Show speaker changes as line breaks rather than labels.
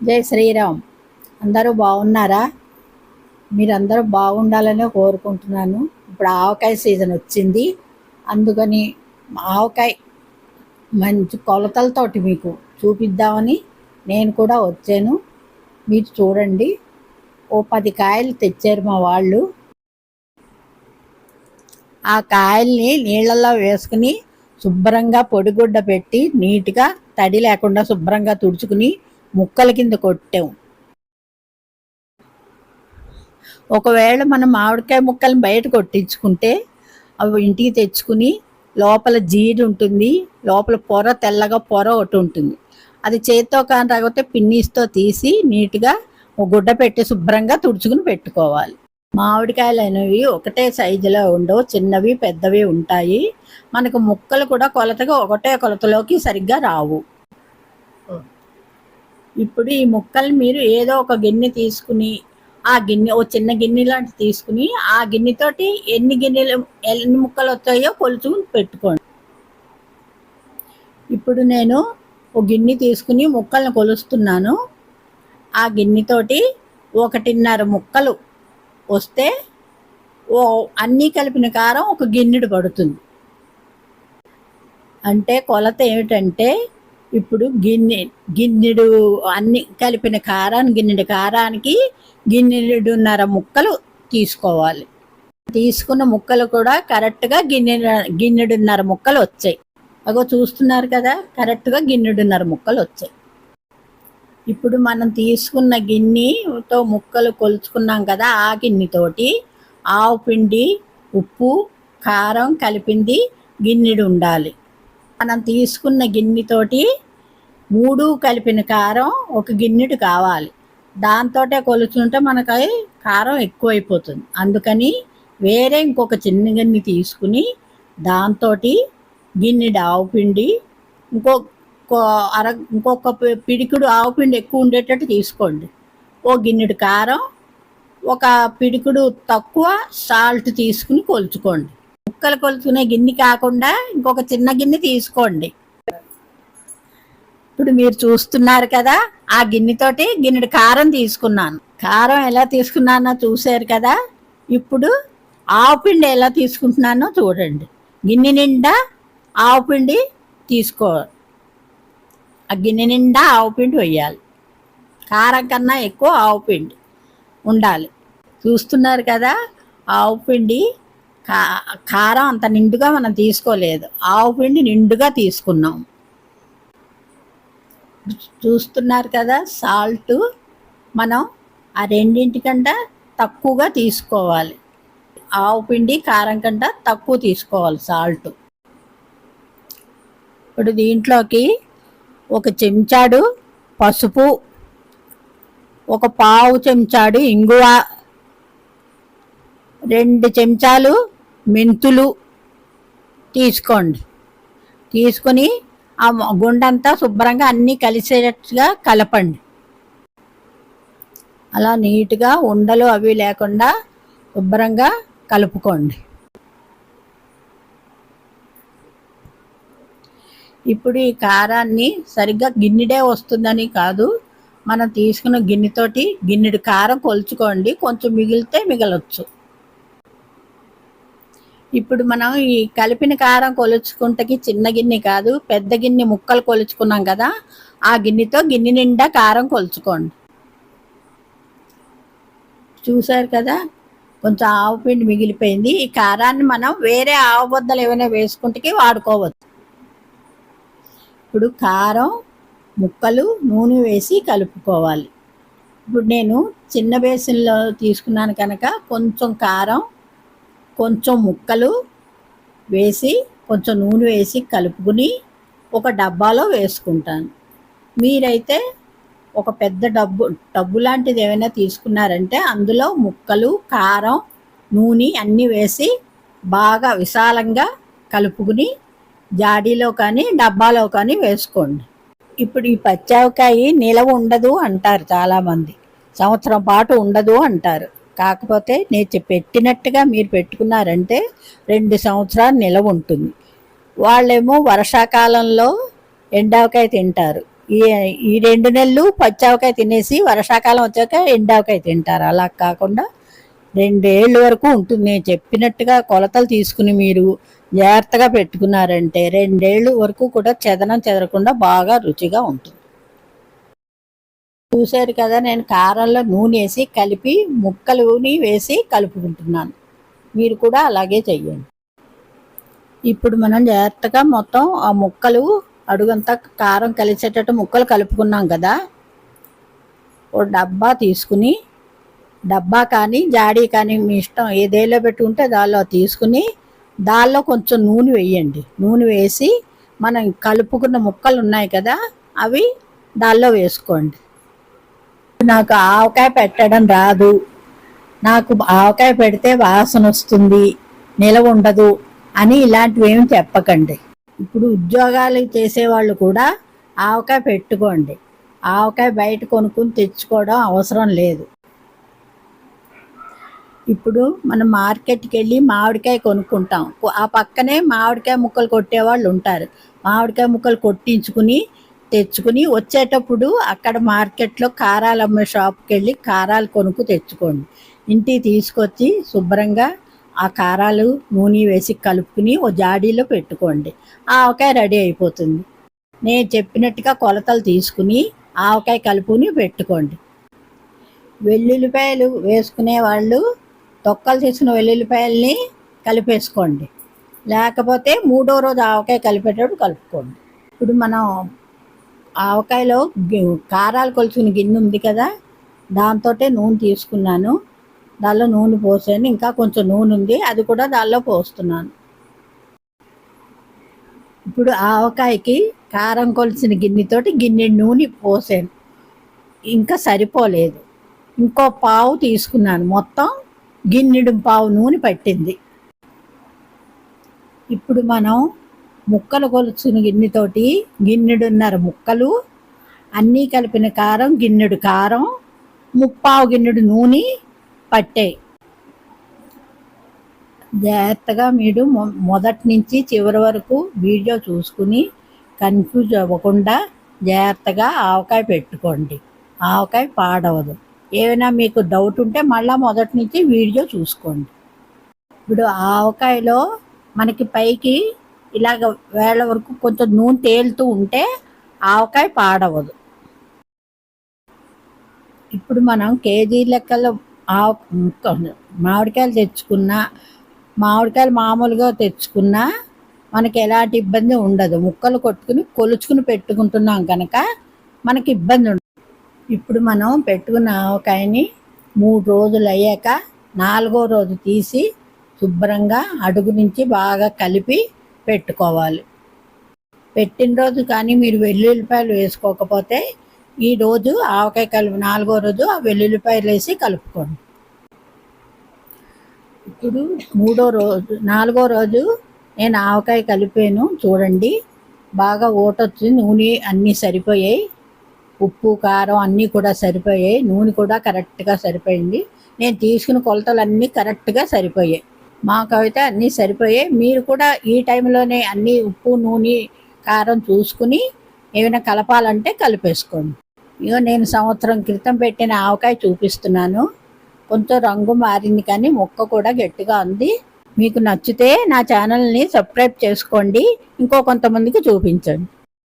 జై శ్రీరామ్. అందరూ బాగున్నారా? మీరందరూ బాగుండాలని కోరుకుంటున్నాను. ఇప్పుడు ఆవకాయ సీజన్ వచ్చింది. అందుకని ఆవకాయ మంచి కొలతలతోటి మీకు చూపిద్దామని నేను కూడా వచ్చాను. మీరు చూడండి. ఓ పది కాయలు తెచ్చారు మా వాళ్ళు. ఆ కాయల్ని నీళ్ళల్లో వేసుకుని శుభ్రంగా పొడిగుడ్డ పెట్టి నీట్గా తడి లేకుండా శుభ్రంగా తుడుచుకుని ముక్కల కింద కొట్టాం. ఒకవేళ మనం మామిడికాయ ముక్కల్ని బయట కొట్టించుకుంటే అవి ఇంటికి తెచ్చుకుని లోపల జీడి ఉంటుంది లోపల పొర తెల్లగా పొర ఒకటి ఉంటుంది. అది చేత్తో కానీ రాకపోతే పిన్నీస్తో తీసి నీట్గా ఒక గుడ్డ పెట్టి శుభ్రంగా తుడుచుకుని పెట్టుకోవాలి. మామిడికాయలు అనేవి ఒకటే సైజులో ఉండవు చిన్నవి పెద్దవి ఉంటాయి. మనకు ముక్కలు కూడా కొలతగా ఒకటే కొలతలోకి సరిగ్గా రావు. ఇప్పుడు ఈ ముక్కలు మీరు ఏదో ఒక గిన్నె తీసుకుని ఆ గిన్నె ఓ చిన్న గిన్నె లాంటి తీసుకుని ఆ గిన్నెతోటి ఎన్ని గిన్నెలు ఎన్ని ముక్కలు వస్తాయో కొలుచు పెట్టుకోండి. ఇప్పుడు నేను ఒక గిన్నె తీసుకుని ముక్కలను కొలుస్తున్నాను. ఆ గిన్నెతోటి ఒకటిన్నర ముక్కలు వస్తే ఓ అన్నీ కలిపిన కారం ఒక గిన్నెడు పడుతుంది. అంటే కొలత ఏమిటంటే ఇప్పుడు గిన్నె గిన్నెడు అన్ని కలిపిన కారాన్ని గిన్నెడు కారానికి గిన్నెడున్నర ముక్కలు తీసుకోవాలి. తీసుకున్న ముక్కలు కూడా కరెక్ట్గా గిన్నె గిన్నెడున్నర ముక్కలు వచ్చాయి. అగో చూస్తున్నారు కదా కరెక్ట్గా గిన్నెడున్నర ముక్కలు వచ్చాయి. ఇప్పుడు మనం తీసుకున్న గిన్నెతో ముక్కలు కొలుచుకున్నాం కదా ఆ గిన్నెతోటి ఆవు పిండి ఉప్పు కారం కలిపింది గిన్నెడు ఉండాలి. మనం తీసుకున్న గిన్నెతోటి మూడు కలిపిన కారం ఒక గిన్నెడు కావాలి. దాంతోటే కొలుచుంటే మనకు కారం ఎక్కువైపోతుంది. అందుకని వేరే ఇంకొక చిన్న గిన్నె తీసుకుని దాంతో గిన్నెడు ఆవు పిండి ఇంకో అర ఇంకొక పిడికుడు ఆవు పిండి ఎక్కువ ఉండేటట్టు తీసుకోండి. ఓ గిన్నెడు కారం ఒక పిడికుడు తక్కువ సాల్ట్ తీసుకుని కొలుచుకోండి. ముక్కలు కొలుచుకునే గిన్నె కాకుండా ఇంకొక చిన్న గిన్నె తీసుకోండి. ఇప్పుడు మీరు చూస్తున్నారు కదా ఆ గిన్నెతోటి గిన్నెడు కారం తీసుకున్నాను. కారం ఎలా తీసుకున్నానో చూశారు కదా ఇప్పుడు ఆవు పిండి ఎలా తీసుకుంటున్నానో చూడండి. గిన్నె నిండా ఆవు పిండి తీసుకో ఆ గిన్నె నిండా ఆవు పిండి వేయాలి. కారం కన్నా ఎక్కువ ఆవు పిండి ఉండాలి. చూస్తున్నారు కదా ఆవు పిండి కారం అంత నిండుగా మనం తీసుకోలేదు. ఆవు పిండి నిండుగా తీసుకున్నాం. చూస్తున్నారు కదా సాల్ట్ మనం ఆ రెండింటికంటే తక్కువగా తీసుకోవాలి. ఆవు పిండి కారం కంటే తక్కువ తీసుకోవాలి సాల్ట్. ఇప్పుడు దీంట్లోకి ఒక చెంచాడు పసుపు ఒక పావు చెంచాడు ఇంగువ రెండు చెంచాలు మెంతులు తీసుకోండి. తీసుకొని ఆ గుండంతా శుభ్రంగా అన్నీ కలిసేటట్టుగా కలపండి. అలా నీట్గా ఉండలు అవి లేకుండా శుభ్రంగా కలుపుకోండి. ఇప్పుడు ఈ కారాన్ని సరిగ్గా గిన్నెడే వస్తుందని కాదు మనం తీసుకున్న గిన్నెతోటి గిన్నెడు కారం కొలుచుకోండి కొంచెం మిగిలితే మిగలొచ్చు. ఇప్పుడు మనం ఈ కలిపిన కారం కొలుచుకుంటకి చిన్న గిన్నె కాదు పెద్ద గిన్నె ముక్కలు కొలుచుకున్నాం కదా ఆ గిన్నెతో గిన్నె నిండా కారం కొలుచుకోండి. చూశారు కదా కొంచెం ఆవు పిండి మిగిలిపోయింది. ఈ కారాన్ని మనం వేరే ఆవు బొద్దలు ఏమైనా వేసుకుంటే వాడుకోవచ్చు. ఇప్పుడు కారం ముక్కలు నూనె వేసి కలుపుకోవాలి. ఇప్పుడు నేను చిన్న బేసిన్లో తీసుకున్నాను కనుక కొంచెం కారం కొంచెం ముక్కలు వేసి కొంచెం నూనె వేసి కలుపుకుని ఒక డబ్బాలో వేసుకుంటాను. మీరైతే ఒక పెద్ద డబ్బు డబ్బు లాంటిది ఏమైనా తీసుకున్నారంటే అందులో ముక్కలు కారం నూనె అన్నీ వేసి బాగా విశాలంగా కలుపుకుని జాడీలో కానీ డబ్బాలో కానీ వేసుకోండి. ఇప్పుడు ఈ పచ్చావకాయ నిలవ ఉండదు అంటారు చాలామంది. సంవత్సరం పాటు ఉండదు అంటారు. కాకపోతే నేను పెట్టినట్టుగా మీరు పెట్టుకున్నారంటే రెండు సంవత్సరాలు నిలవ ఉంటుంది. వాళ్ళేమో వర్షాకాలంలో ఎండావకాయ తింటారు. ఈ ఈ రెండు నెలలు పచ్చావకాయ తినేసి వర్షాకాలం వచ్చాక ఎండావకాయ తింటారు. అలా కాకుండా రెండేళ్ళ వరకు ఉంటుంది. నేను చెప్పినట్టుగా కొలతలు తీసుకుని మీరు జాగ్రత్తగా పెట్టుకున్నారంటే రెండేళ్ళు వరకు కూడా చెదనం చెదరకుండా బాగా రుచిగా ఉంటుంది. చూశారు కదా నేను కారంలో నూనె వేసి కలిపి ముక్కలుని వేసి కలుపుకుంటున్నాను. మీరు కూడా అలాగే చెయ్యండి. ఇప్పుడు మనం జాగ్రత్తగా మొత్తం ఆ ముక్కలు అడుగంతా కారం కలిసేటట్టు ముక్కలు కలుపుకున్నాం కదా ఓ డబ్బా తీసుకుని డబ్బా కానీ జాడీ కానీ మీ ఇష్టం ఏదేలో పెట్టుకుంటే దానిలో తీసుకుని దానిలో కొంచెం నూనె వేయండి. నూనె వేసి మనం కలుపుకున్న ముక్కలు ఉన్నాయి కదా అవి దానిలో వేసుకోండి. నాకు ఆవకాయ పెట్టడం రాదు. నాకు ఆవకాయ పెడితే వాసన వస్తుంది నిలవ ఉండదు అని ఇలాంటివి ఏమి చెప్పకండి. ఇప్పుడు ఉద్యోగాలు చేసేవాళ్ళు కూడా ఆవకాయ పెట్టుకోండి. ఆవకాయ బయట కొనుక్కుని తెచ్చుకోవడం అవసరం లేదు. ఇప్పుడు మనం మార్కెట్కి వెళ్ళి మామిడికాయ కొనుక్కుంటాం. ఆ పక్కనే మామిడికాయ ముక్కలు కొట్టేవాళ్ళు ఉంటారు. మామిడికాయ ముక్కలు కొట్టించుకుని తెచ్చుకుని వచ్చేటప్పుడు అక్కడ మార్కెట్లో కారాలు అమ్మే షాప్కి వెళ్ళి కారాలు కొనుక్కు తెచ్చుకోండి. ఇంటికి తీసుకొచ్చి శుభ్రంగా ఆ కారాలు నూనె వేసి కలుపుకుని ఓ జాడీలో పెట్టుకోండి. ఆవకాయ రెడీ అయిపోతుంది. నేను చెప్పినట్టుగా కొలతలు తీసుకుని ఆవకాయ కలుపుని పెట్టుకోండి. వెల్లుల్లిపాయలు వేసుకునే వాళ్ళు తొక్కలు తీసిన వెల్లుల్లిపాయల్ని కలిపేసుకోండి. లేకపోతే మూడో రోజు ఆవకాయ కలిపేటప్పుడు కలుపుకోండి. ఇప్పుడు మనం ఆవకాయలో గి- కారాలు కొలుచుకుని గిన్నె ఉంది కదా దాంతో నూనె తీసుకున్నాను. దానిలో నూనె పోసాను. ఇంకా కొంచెం నూనె ఉంది. అది కూడా దానిలో పోస్తున్నాను. ఇప్పుడు ఆవకాయకి కారం కొలిసిన గిన్నెతోటి గిన్నె నూనె పోసాను. ఇంకా సరిపోలేదు. ఇంకో పావు తీసుకున్నాను. మొత్తం గిన్నెడు పావు నూనె పట్టింది. ఇప్పుడు మనం ముక్కలు కొలుచుకున్న గిన్నెతోటి. గిన్నెడున్నర ముక్కలు. అన్నీ కలిపిన కారం గిన్నెడు కారం ముప్పావు గిన్నెడు నూనె పట్టాయి జాగ్రత్తగా మీరు మొ- మొదటి నుంచి చివరి వరకు వీడియో చూసుకుని కన్ఫ్యూజ్ అవ్వకుండా జాగ్రత్తగా ఆవకాయ పెట్టుకోండి. ఆవకాయ పాడవదు. ఏమైనా మీకు డౌట్ ఉంటే మళ్ళీ మొదటి నుంచి వీడియో చూసుకోండి. ఇప్పుడు ఆవకాయలో మనకి పైకి ఇలాగ వేళ వరకు కొంచెం నూనె తేలుతూ ఉంటే ఆవకాయ పాడవదు. ఇప్పుడు మనం కేజీ లెక్కలో ఆవ ముక్క- మామిడికాయలు తెచ్చుకున్నా మామిడికాయలు మామూలుగా తెచ్చుకున్నా మనకి ఎలాంటి ఇబ్బంది ఉండదు. ముక్కలు కొట్టుకుని కొలుచుకుని పెట్టుకుంటున్నాం కనుక మనకి ఇబ్బంది ఉండదు. ఇప్పుడు మనం పెట్టుకున్న ఆవకాయని మూడు రోజులు అయ్యాక నాలుగో రోజు తీసి శుభ్రంగా అడుగు నుంచి బాగా కలిపి పెట్టుకోవాలి. పెట్టిన రోజు కానీ మీరు వెల్లుల్లిపాయలు వేసుకోకపోతే ఈ రోజు ఆవకాయ కలిపి నాలుగో రోజు ఆ వెల్లుల్లిపాయలు వేసి కలుపుకోండి. ఇప్పుడు మూడో రోజు నాలుగో రోజు నేను ఆవకాయ కలిపాను చూడండి. బాగా ఓటొచ్చి నూనె అన్నీ సరిపోయాయి. ఉప్పు కారం అన్నీ కూడా సరిపోయాయి. నూనె కూడా కరెక్ట్గా సరిపోయింది. నేను తీసుకున్న కొలతలు అన్నీ కరెక్ట్గా సరిపోయాయి. మాకైతే అన్నీ సరిపోయాయి. మీరు కూడా ఈ టైంలోనే అన్నీ ఉప్పు నూనె కారం చూసుకుని ఏమైనా కలపాలంటే కలిపేసుకోండి. ఇగో నేను సంవత్సరం క్రితం పెట్టిన ఆవకాయ చూపిస్తున్నాను. కొంచెం రంగు మారింది కానీ మొక్క కూడా గట్టిగా ఉంది. మీకు నచ్చితే నా ఛానల్ని సబ్స్క్రైబ్ చేసుకోండి. ఇంకో కొంతమందికి చూపించండి.